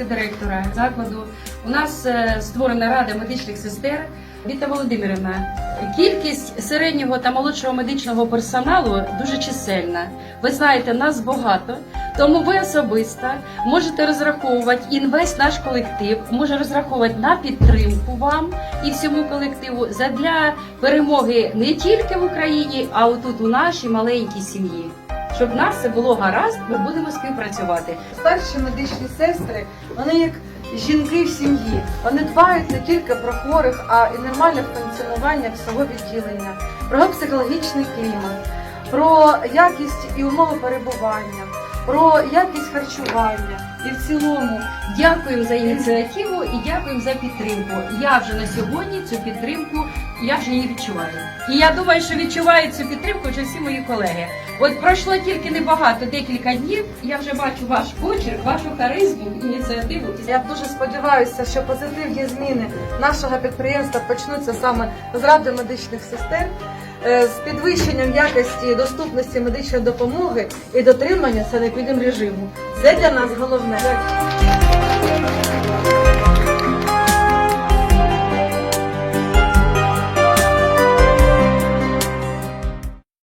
заступниця директора закладу. У нас е, створена рада медичних сестер. Віта Володимирівна, кількість середнього та молодшого медичного персоналу дуже чисельна. Ви знаєте, нас багато, тому ви особисто можете розраховувати і весь наш колектив може розраховувати на підтримку вам і всьому колективу задля перемоги не тільки в Україні, а отут у нашій маленькій сім'ї. Щоб нас все було гаразд, ми будемо співпрацювати. Старші медичні сестри, вони як жінки в сім'ї. Вони дбають не тільки про хворих, а і нормальне функціонування всього відділення, про психологічний клімат, про якість і умови перебування, про якість харчування. І в цілому дякуємо за ініціативу і дякуємо за підтримку. Я вже на сьогодні цю підтримку я вже її відчуваю. І я думаю, що відчувають цю підтримку вже всі мої колеги. От пройшло тільки небагато, декілька днів. Я вже бачу ваш почерк, вашу харизму, ініціативу. Я дуже сподіваюся, що позитивні зміни нашого підприємства почнуться саме з ради медичних сестер. Е, З підвищенням якості доступності медичної допомоги і дотримання санепідемрежиму. режиму. Це для нас головне.